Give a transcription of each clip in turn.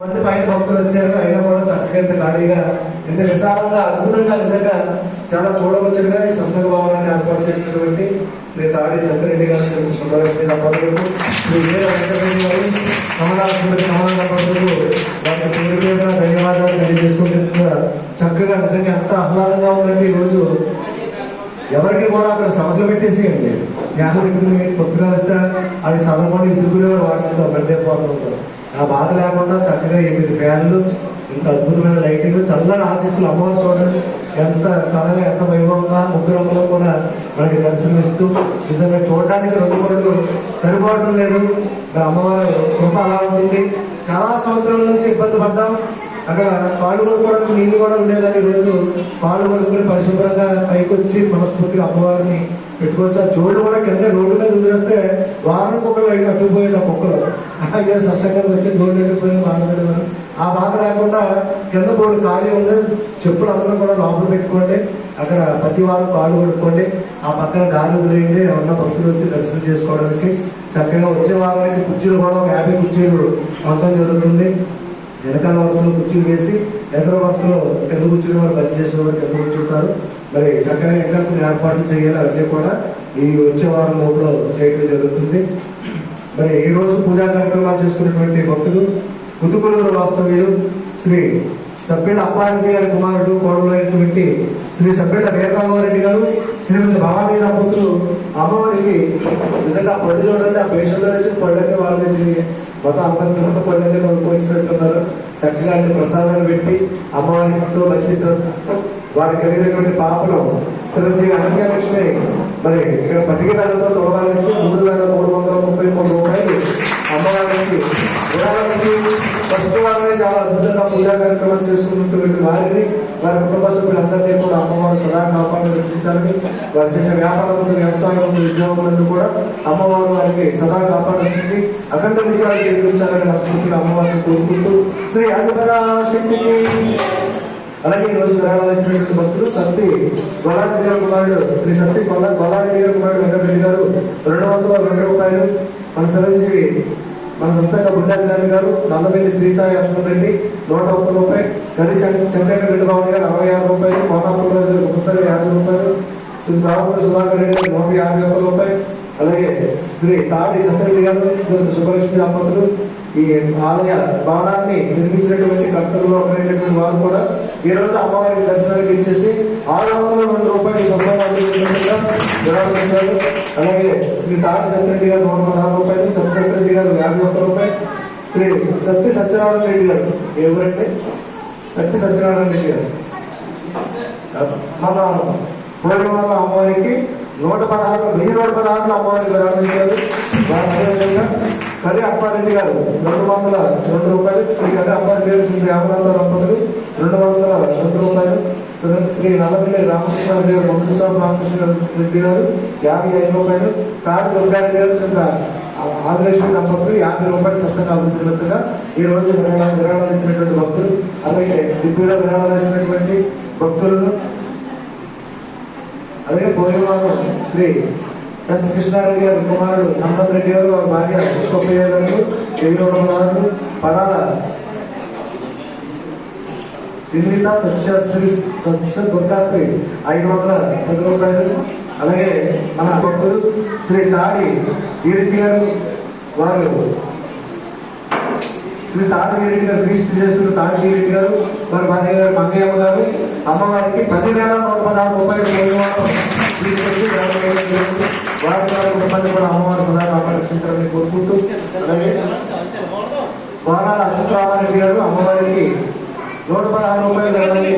మంది పైన భక్తులు వచ్చారు అయినా కూడా చక్కగా ఇంత ఖాళీగా ఇంత విశాలంగా అద్భుతంగా నిజంగా చాలా చూడవచ్చుగా ఈ సత్సంగ భవనాన్ని ఏర్పాటు చేసినటువంటి శ్రీ తాడి శంకరెడ్డి గారు శ్రీ సుబ్బరెడ్డి దంపతులకు శ్రీ వీర వెంకటరెడ్డి గారు కమలాసుడి కమల దంపతులకు వారికి పేరు పేరున ధన్యవాదాలు తెలియజేసుకుంటే చక్కగా నిజంగా ఎంత ఆహ్లాదంగా ఉందండి ఈరోజు ఎవరికి కూడా అక్కడ సభలు పెట్టేసేయండి. జ్ఞానం పుస్తకాలు ఇస్తే అది చదవకుండా విసురుకునేవారు వాటితో బయటపోతూ ఉంటారు ఆ బాధ లేకుండా చక్కగా ఎనిమిది ఫ్యాన్లు ఇంత అద్భుతమైన లైటింగ్ చల్లని ఆశీస్సులు అమ్మవారు చూడండి. ఎంత కళగా ఎంత వైభవంగా ముగ్గురంలో కూడా మనకి దర్శనమిస్తూ నిజంగా చూడడానికి రెండు కోట్లు సరిపోవడం లేదు. మరి అమ్మవారు కృప అలా ఉంటుంది. చాలా సంవత్సరాల నుంచి ఇబ్బంది పడ్డాం. అక్కడ పాలు కొనుక్కోవడానికి నీళ్ళు కూడా ఉండే కానీ ఈరోజు పాలు కొనుక్కుని పరిశుభ్రంగా పైకి వచ్చి మనస్ఫూర్తిగా అమ్మవారిని పెట్టుకోవచ్చు. ఆ చోళ్ళు కూడా కింద రోడ్డు మీద వదిలేస్తే వారం కుక్కలు అయి అట్టుకుపోయాడు ఆ కుక్కలు. అయ్యో సత్సంగానికి వచ్చి రోడ్డు వెళ్ళిపోయింది బాధపడేవారు ఆ బాధ లేకుండా కింద బోర్డు ఖాళీ ఉంది. చెప్పులు అందరూ కూడా లోపల పెట్టుకోండి. అక్కడ ప్రతి వారం కాళ్ళు కొనుక్కోండి. ఆ పక్కన గాలి వదిలేయండి. ఉన్న భక్తులు వచ్చి దర్శనం చేసుకోవడానికి చక్కగా వచ్చే వారానికి కుర్చీలు కూడా ఒక యాభై కుర్చీలు మొత్తం జరుగుతుంది. వెనకాల వరుసలో కుర్చీలు వేసి ఎదురు వరుసలో కింద కూర్చుని వారు పని చేసిన వారు కింద కూర్చుంటారు. మరి చక్కగా ఎక్కడ కొన్ని ఏర్పాట్లు చేయాలి అవన్నీ కూడా ఈ వచ్చే వారం లోపల చేయడం జరుగుతుంది. మరి ఈ రోజు పూజా కార్యక్రమాలు చేసుకున్నటువంటి భక్తులు కుతుకులూరు వాస్తవ్యులు శ్రీ సభ్యుల అప్పారెడ్డి గారి కుమారుడు కోడలైనటువంటి శ్రీ సభ్యుల వీరరామారెడ్డి గారు శ్రీమతి భవానీ దంపతులు అమ్మవారికి నిజంగా పళ్ళు చూడండి ఆ పేషెంట్లో వచ్చి పళ్ళన్నీ వాళ్ళు మొత్తం అమ్మంతా పళ్ళన్నీ కొనుక్కొచ్చినట్టున్నారు చక్కగా అన్ని ప్రసాదాలు పెట్టి అమ్మవారితో మంచి వారికి కలిగినటువంటి పాపలు స్థిరంజీవి అనంతలక్ష్మి మరి ఇక్కడ పట్టిక వేలతో తొలగాల నుంచి మూడు వేల మూడు వందల ముప్పై మూడు రూపాయలు అమ్మవారికి వారిని చాలా అద్భుతంగా పూజా కార్యక్రమం చేసుకున్నటువంటి వారిని వారి కుటుంబ సభ్యులందరినీ కూడా అమ్మవారు సదా కాపాడు రక్షించాలని వారు చేసే వ్యాపారం వ్యవసాయం ఉద్యోగములందు కూడా అమ్మవారు వారికి సదా కాపాడు రక్షించి అఖండ విజయాలు చేకూర్చాలని మనస్ఫూర్తిగా అమ్మవారిని కోరుకుంటూ శ్రీ అధిపరాశక్తి అలాగే ఈరోజు రోజు భక్తులు సత్తి గొల్లారెడ్డి గారి కుమారుడు శ్రీ సత్తి గొల్ల గొల్లారెడ్డి గారి కుమారుడు వెంకటరెడ్డి గారు రెండు వందల రెండు రూపాయలు మన సరంజీవి మన స్వస్థంగా బుద్ధాధికారి గారు నల్లబెల్లి శ్రీసాయి అశ్వన్ రెడ్డి నూట ఒక్క రూపాయలు గది చంద్రశేఖర్ రెడ్డి బాబు గారు అరవై ఆరు రూపాయలు కోనాపూర్ రాజు గారు పుస్తకం యాభై రూపాయలు శ్రీ సుధాకర్ రెడ్డి గారు నూట యాభై ఒక్క రూపాయలు అలాగే శ్రీ తాడి సత్యరెడ్డి గారు సుబ్బలక్ష్మి దంపతులు ఈ ఆలయ భవనాన్ని నిర్మించినటువంటి కర్తలు ఒకరైనటువంటి వారు కూడా ఈ రోజు అమ్మవారికి దర్శనానికి ఇచ్చేసి ఆరు వందల రెండు రూపాయలు విరాళించారు అలాగే శ్రీ తాడి సత్యరెడ్డి గారు నూట పదహారు రూపాయలు సత్య సత్యరెడ్డి గారు యాభై ఒక్క రూపాయలు శ్రీ సత్య సత్యనారాయణ రెడ్డి గారు. ఎవరంటే సత్య సత్యనారాయణ రెడ్డి గారు. మన పూర్ణిమాల అమ్మవారికి నూట పదహారు వెయ్యి నూట పదహారులో అమ్మవారికి ప్రారంభించారు వారి అదేవిధంగా కరి అప్పారెడ్డి గారు రెండు వందల రెండు రూపాయలు. శ్రీ కరి అప్పారెడ్డి గారు శ్రీ రామనాథ దంపతులు రెండు వందల రెండు రూపాయలు. శ్రీ నల్లపల్లి రామకృష్ణ గారు మందుస్వామి రామకృష్ణ రెడ్డి గారు యాభై ఐదు రూపాయలు. కారు దుర్గారెడ్డి గారు శ్రీ ఆదిలక్ష్మి దంపతులు యాభై రూపాయలు సస్యంగా అభివృద్ధిగా ఈ రోజు విరాళాలు విరాళాలు ఇచ్చినటువంటి భక్తులు అలాగే డిప్యూలో విరాళాలు ఇచ్చినటువంటి భక్తులను అలాగే భోజనవారం శ్రీ ఎస్ కృష్ణారెడ్డి గారి కుమారుడు నందన్ రెడ్డి గారు వారి భార్య పుష్పప్రియ గారు వెయ్యి నూట పడాల నిర్మిత సత్యశ్రీ సత్య దుర్గాస్త్రి ఐదు వందల పది రూపాయలు. అలాగే మన భక్తులు శ్రీ తాడి వీరెడ్డి గారు వారు శ్రీ తాడి వీరెడ్డి గారు క్రీస్తు చేస్తున్న తాడి వీరెడ్డి గారు వారి భార్య గారు మంగయ్యమ్మ గారు. అమ్మవారికి పదివేల నూట పదహారు రూపాయలు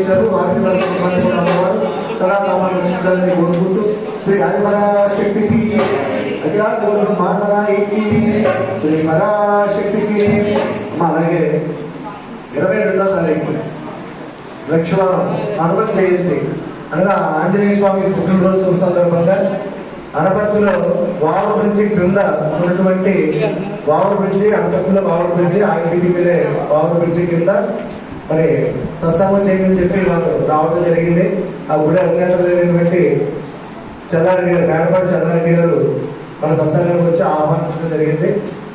ఇచ్చారు వారికి వారి కుటుంబాన్ని అమ్మవారు సదా కాపాక్షించాలని కోరుకుంటూ శ్రీ ఆదిపరాశక్తికి అధికారులు మాటరాయికి శ్రీ పరాశక్తికి అలాగే ఇరవై రెండో తారీఖు లక్షవారం అనుమతి జయంతి. అనగా ఆంజనేయ స్వామి పుట్టినరోజు సందర్భంగా అనపర్తిలో వావర్ బ్రిడ్జి క్రింద ఉన్నటువంటి వావర్ బ్రిడ్జి అనపర్తిలో వావర్ బ్రిడ్జి ఐటీడీ మీదే వావరు బ్రిడ్జి కింద మరి సత్సంగం చేయమని చెప్పి మాకు రావడం జరిగింది. ఆ గుడి అజ్ఞాతమైనటువంటి చల్లారెడ్డి గారు మేడపాటి చల్లారెడ్డి గారు మన సత్సంగానికి వచ్చి ఆహ్వానించడం జరిగింది.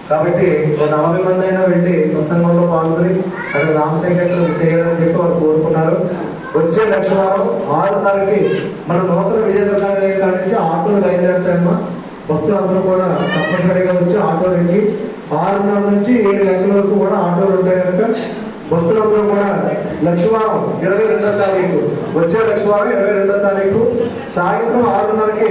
కాబట్టి ఒక నలభై మంది అయినా వెళ్ళి సత్సంగంలో పాల్గొని అక్కడ రామశంకర్ చేయాలని చెప్పి వారు కోరుకున్నారు. వచ్చే లక్షవారం ఆరున్నరకి మన నూతన విజయదుర్గాన్ని కాడి నుంచి ఆటోలు బయలుదేరుతాయమ్మా. భక్తులందరూ కూడా తప్పనిసరిగా వచ్చి ఆటోలు ఎక్కి ఆరున్నర నుంచి ఏడు గంటల వరకు కూడా ఆటోలు ఉంటాయి కనుక భక్తులందరూ కూడా లక్షవారం ఇరవై రెండో తారీఖు. వచ్చే లక్షవారం ఇరవై రెండో తారీఖు. సాయంత్రం ఆరున్నరకి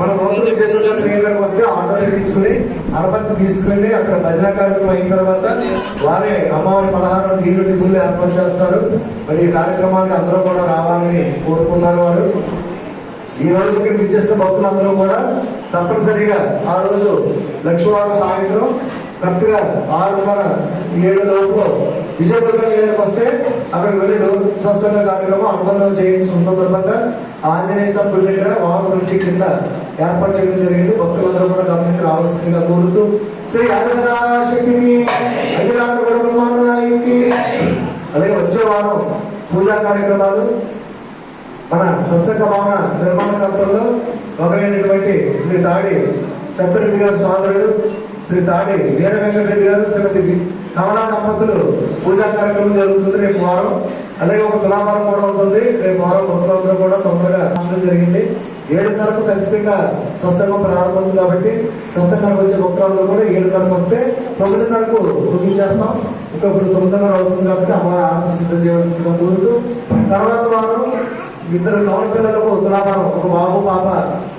మన నూతన విజయదుర్గం ట్రైన్ వస్తే ఆటో ఎక్కించుకుని అరపతి తీసుకెళ్ళి అక్కడ భజన కార్యక్రమం అయిన తర్వాత వారే అమ్మవారి పలహారం నీళ్ళు టిఫిన్లు ఏర్పాటు చేస్తారు. మరి ఈ కార్యక్రమానికి అందరూ కూడా రావాలని కోరుకున్నారు వారు. ఈ రోజు ఇక్కడికి ఇచ్చేసిన భక్తులందరూ కూడా తప్పనిసరిగా ఆ రోజు లక్షవారం సాయంత్రం కరెక్ట్గా ఆరున్నర ఏడు లోపు విజయదుర్గం ఏరియాకి వస్తే అక్కడికి వెళ్ళి డోర్ సత్సంగ కార్యక్రమం అనుబంధం చేయించిన సందర్భంగా ఆంజనేయ స్వామి గుడి దగ్గర వాహన నుంచి కింద ఏర్పాటు చేయడం జరిగింది. భక్తులందరూ కూడా గమనించి రావాల్సిందిగా కోరుతూ శ్రీ ఆదిపదాశక్తిని అఖిలాండ గుణ అలాగే వచ్చే వారం పూజా కార్యక్రమాలు మన సస్తక భవన నిర్మాణకర్తల్లో ఒకరైనటువంటి శ్రీ తాడి సత్యరెడ్డి గారి సోదరుడు శ్రీ తాడి వీర వెంకటరెడ్డి గారు శ్రీమతి కమలా దంపతులు పూజా కార్యక్రమం జరుగుతుంది రేపు వారం. అలాగే ఒక తులాభారం కూడా ఉంటుంది రేపు వారం భక్తులందరూ కూడా తొందరగా రావడం జరిగింది. ఏడున్నరకు ఖచ్చితంగా స్వస్థంగా ప్రారంభం కాబట్టి సస్తకానికి వచ్చే భక్తులందరూ కూడా ఏడున్నరకు వస్తే తొమ్మిదిన్నరకు ముగించేస్తాం ఇంకా ఇప్పుడు తొమ్మిదిన్నర అవుతుంది కాబట్టి అమ్మవారి ఆత్మ సిద్ధం చేయవలసిందిగా కోరుతూ తర్వాత వారం ఇద్దరు కవల పిల్లలకు తులాభారం ఒక బాబు పాప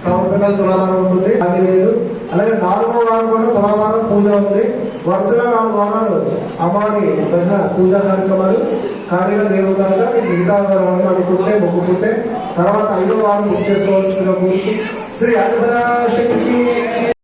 కవల పిల్లల తులాభారం ఉంటుంది. అది లేదు. అలాగే నాలుగో వారం కూడా తులాభారం పూజ ఉంది. వరుసగా నాలుగు వారాలు అమ్మవారి దశ పూజా కార్యక్రమాలు ఖాళీగా లేవు మిగతా వారం అనుకుంటే మొక్కుకుంటే తర్వాత ఐదో వారం బుక్ చేసుకోవాల్సిందిగా కోరుతూ శ్రీ అర్ధశక్తి